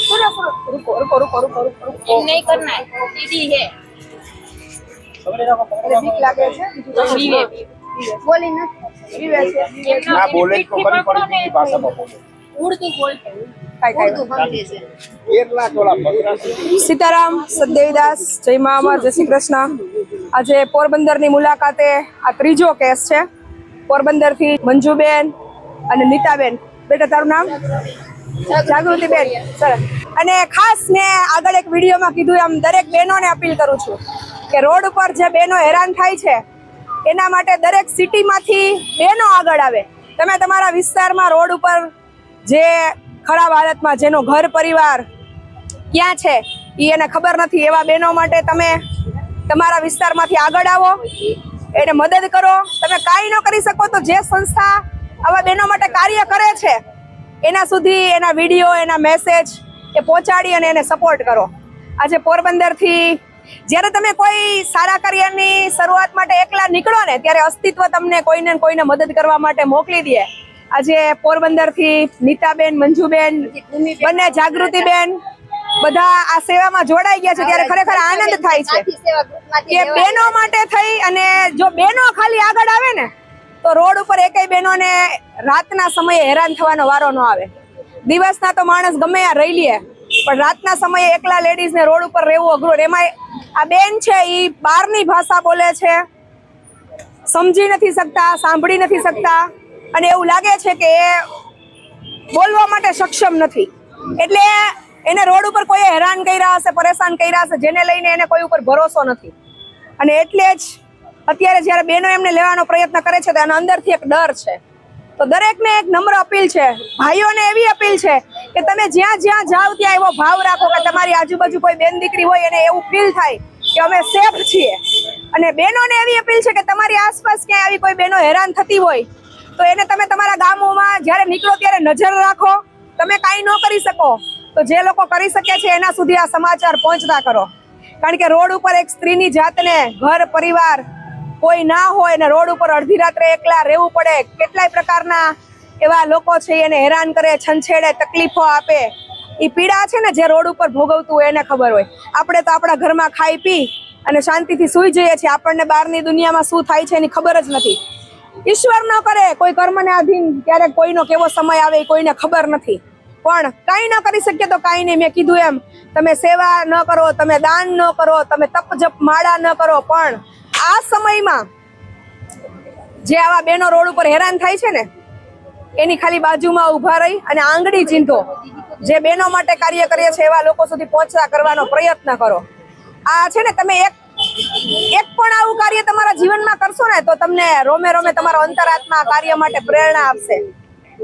सुनो सुनो रुको रुको रुको रुको रुको रुको એમ નહીં કરના દીદી હે અરે બીક લાગે છે બીવે બોલી બીવે છે નથી ના બોલે તો ખરી પણ બીજી ભાષામાં બોલે ઉડતું બોલતે કાંઈ કાંઈ સમજે છે કેટલા તોલા પંદરાસો સીતારામ સદદેવીદાસ જય મા અમર જય શ્રી કૃષ્ણ આજે પોરબંદરની મુલાકાતે આ ત્રીજો કેસ છે પોરબંદરથી મંજુબેન અને નીતાબેન બેટા તારું નામ જાગૃતિબેન સરસ. અને ખાસ મેં આગળ એક વિડીયોમાં કીધું એમ, દરેક બહેનોને અપીલ કરું છું કે રોડ ઉપર જે બહેનો હેરાન થાય છે, એના માટે દરેક સિટીમાંથી બહેનો આગળ આવે. તમે તમારા વિસ્તારમાં રોડ ઉપર જે ખરાબ હાલતમાં જેનો ઘર પરિવાર ક્યાં છે એ એને ખબર નથી. એવા બહેનો માટે તમે તમારા વિસ્તારમાંથી આગળ આવો, એને મદદ કરો. તમે કાંઈ ન કરી શકો તો જે સંસ્થા આવા બહેનો માટે કાર્ય કરે છે એના સુધી એના વીડિયો એના મેસેજ એ પહોંચાડી અને એને સપોર્ટ કરો. આજે પોરબંદરથી જ્યારે તમે કોઈ સારા કરિયરની શરૂઆત માટે એકલા નીકળો ને ત્યારે અસ્તિત્વ તમને કોઈને કોઈને મદદ કરવા માટે મોકલી દે. આજે પોરબંદરથી નીતાબેન મંજુબેન બંને જાગૃતિબેન બધા આ સેવામાં જોડાઈ ગયા છે ત્યારે ખરેખર આનંદ થાય છે. કે બહેનો માટે થઈ અને જો બહેનો ખાલી આગળ આવે ને તો રોડ ઉપર એકેય બહેનોને રાતના સમયે હેરાન થવાનો વારો ન આવે. દિવસના તો માણસ ગમે આ રહી લે, પણ રાતના સમયે એકલા લેડીઝને રોડ ઉપર રહેવું અઘરું. એમાં આ બેન છે એ બહારની ભાષા બોલે છે. સમજી નથી શકતા, સાંભળી નથી શકતા, અને એવું લાગે છે કે એ બોલવા માટે સક્ષમ નથી. એટલે એને રોડ ઉપર કોઈ હેરાન કર્યા હશે, પરેશાન કર્યા હશે, જેને લઈને એને કોઈ ઉપર ભરોસો નથી. અને એટલે જ અત્યારે જ્યારે બહેનો એમને લેવાનો પ્રયત્ન કરે છે તો એના અંદરથી એક ડર છે. તો દરેકને એક નમ્ર અપીલ છે. ભાઈઓને એવી અપીલ છે કે તમે જ્યાં જ્યાં જાઓ ત્યાં એવો ભાવ રાખો કે તમારી આજુબાજુ કોઈ બેન દીકરી હોય એને એવું ફીલ થાય કે અમે સેફ છીએ. અને બહેનોને એવી અપીલ છે કે તમારી આસપાસ ક્યાંય આવી કોઈ બહેનો હેરાન થતી હોય, તો એને તમે તમારા ગામોમાં જ્યારે નીકળો ત્યારે નજર રાખો. તમે કાંઈ ન કરી શકો, તો જે લોકો કરી શકે છે એના સુધી આ સમાચાર પહોંચતા કરો. કારણ કે રોડ ઉપર એક સ્ત્રીની જાતને ઘર, પરિવાર કોઈ ના હોય ને રોડ ઉપર અડધી રાત્રે એકલા રહેવું પડે, કેટલાય પ્રકારના એવા લોકો છે એને હેરાન કરે, છંછેડે, તકલીફો આપે. એ પીડા છે ને જે રોડ ઉપર ભોગવતું હોય એને ખબર હોય. આપણે તો આપણા ઘરમાં ખાઈ પી અને શાંતિથી સૂઈ જઈએ છીએ. આપણને બહારની દુનિયામાં શું થાય છે એની ખબર જ નથી. ઈશ્વર ન કરે, કોઈ કર્મને આધીન ક્યારેક કોઈનો કેવો સમય આવે એ કોઈને ખબર નથી. પણ કાંઈ ન કરી શકીએ તો કાંઈ નહીં. મેં કીધું એમ, તમે સેવા ન કરો, તમે દાન ન કરો, તમે તપ જપ માળા ન કરો, પણ આ સમયમાં જે આવા બેનો રોડ ઉપર હેરાન થાય છે ને, એની ખાલી બાજુમાં ઊભા રહી અને આંગળી ચીંધો. જે બેનો માટે કાર્ય કરીએ છે એવા લોકો સુધી પહોંચતા કરવાનો પ્રયત્ન કરો. આ છે ને, તમે એક એક પણ આવું કાર્ય તમારા જીવનમાં કરશો ને, તો તમને રોમે રોમે તમારો અંતરાત્મા કાર્ય માટે પ્રેરણા આપશે.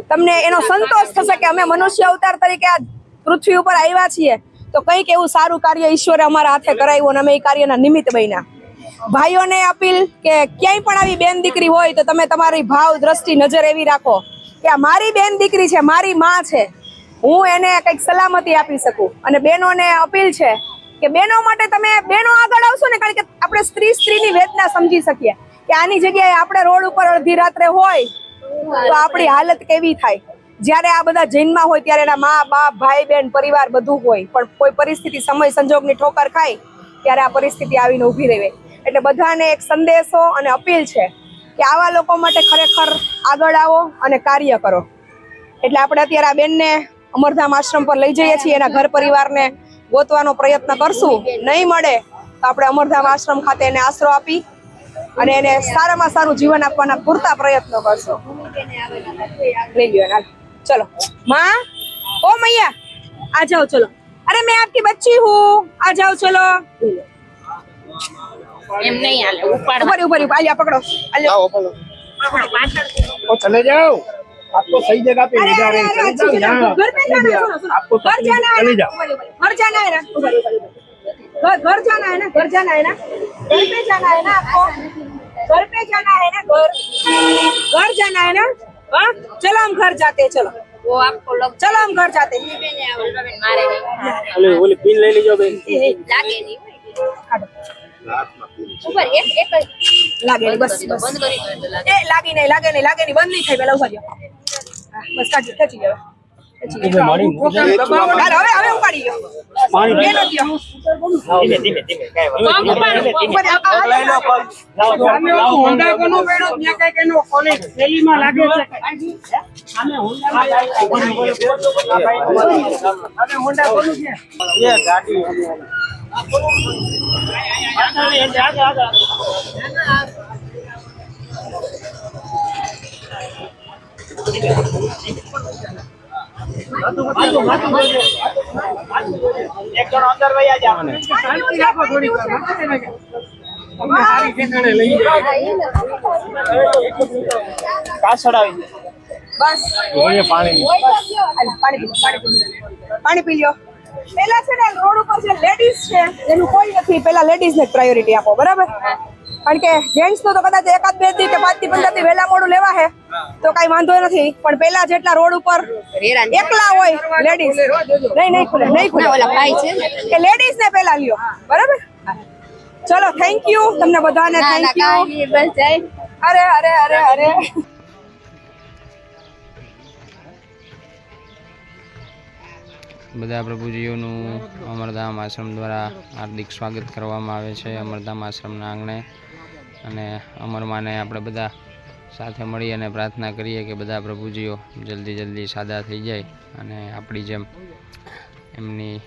તમને એનો સંતોષ થશે કે અમે મનુષ્ય અવતાર તરીકે આ પૃથ્વી ઉપર આવ્યા છીએ. તો કંઈક એવું સારું કાર્ય ઈશ્વરે અમારા હાથે કરાવ્યું અને અમે એ કાર્યના નિમિત્ત બન્યા. ભાઈઓને અપીલ કે ક્યાંય પણ આવી બેન દીકરી હોય તો તમે તમારી ભાવ દ્રષ્ટિ નજર એવી રાખો કે આ મારી બેન દીકરી છે, મારી માં છે. હું એને કંઈક સલામતી આપી શકું. અને બહેનોને અપીલ છે કે બહેનો માટે તમે બહેનો આગળ આવશો ને, કારણ કે આપણે સ્ત્રી સ્ત્રીની વેદના સમજી શકીએ કે આની જગ્યાએ આપણે રોડ ઉપર અડધી રાત્રે હોય તો આપણી હાલત કેવી થાય. જ્યારે આ બધા જૈનમાં હોય, ત્યારે એના મા, બાપ, ભાઈ બહેન પરિવાર બધું હોય. પણ કોઈ પરિસ્થિતિ સમય સંજોગની ઠોકર ખાય, ત્યારે આ પરિસ્થિતિ આવીને ઊભી રહે. એટલે બધાને એક સંદેશો અને અપીલ છે કે આવા લોકો માટે ખરેખર આગળ આવો અને કાર્ય કરો. એટલે આપણે અત્યારે આ બેનને અમરધામ આશ્રમ પર લઈ જઈએ છીએ, એના ઘર પરિવારને ગોતવાનો પ્રયત્ન કરશું. નહીં મળે તો આપણે અમરધામ આશ્રમ ખાતે એને આશરો આપી અને એને સારામાં સારું જીવન આપવાના પૂરતા પ્રયત્નો કરશો. ચલો. માં, ઓ મૈયા, આ જાઓ, ચલો. અરે, મેં આપકી બચ્ચી હું. આ જાઓ, ચલો. એમ નહીં હાલે ઉપાડવા ऊपर ऊपर ऊपर आलिया पकड़ो आलिया જાઓ બોલો પાછળ ઓ ચલે જાઓ आपको सही जगह पे ले जा रहे हैं अरे, चले जाओ अच्छी जगह, यहाँ घर पे जाना है, सुनो, सुनो। आपको घर जाना है चले ना जाओ घर जाना है ना घर घर जाना है ना घर जाना है ना घर पे जाना है ना आपको घर पे जाना है ना घर घर जाना है ना हाँ चलो हम घर जाते हैं चलो वो आपको लग चलो हम घर जाते हैं मारे नहीं ओले ओले पिन ले लीजिए बेन લાગે નહીં કાઢો. ઉપર એક એક લાગે નહીં, બસ બંધ કરી દો એટલે લાગે એ લાગી નહીં લાગે નહીં લાગે નહીં બંધ નહીં થાય પેલા ઊભા રહ્યો. બસ કાઢી ખેંચી ગયો. હાલો, એક આવી. બસ. પાણી પાણી પી લ્યો. પેલા છે ને રોડ ઉપર જે લેડીઝ છે એનું કોઈ નથી. પેલા લેડીઝ ને પ્રાયોરિટી આપો બરાબર? કારણ કે જેન્ટ્સનું તો કદાચ એકાદ બેથી કે પાંચથી પંદરથી વહેલા મોડું લેવા હે તો કઈ વાંધો નથી. પણ પેલા જેટલા રોડ ઉપર એકલા હોય લેડીઝ નહીં નહીં ખુલે નહીં ખુલે. ઓલા ભાઈ છે કે લેડીઝ ને પેલા લ્યો બરાબર? ચલો થેન્ક યુ તમને બધાને થેન્ક યુ અરે અરે અરે અરે. બધા પ્રભુજીઓનું અમરધામ આશ્રમ દ્વારા હાર્દિક સ્વાગત કરવામાં આવે છે, અમરધામ આશ્રમના આંગણે. અને અમરમાને આપણે બધા સાથે મળી અને પ્રાર્થના કરીએ કે બધા પ્રભુજીઓ જલ્દી જલ્દી સાદા થઈ જાય અને આપણી જેમ એમની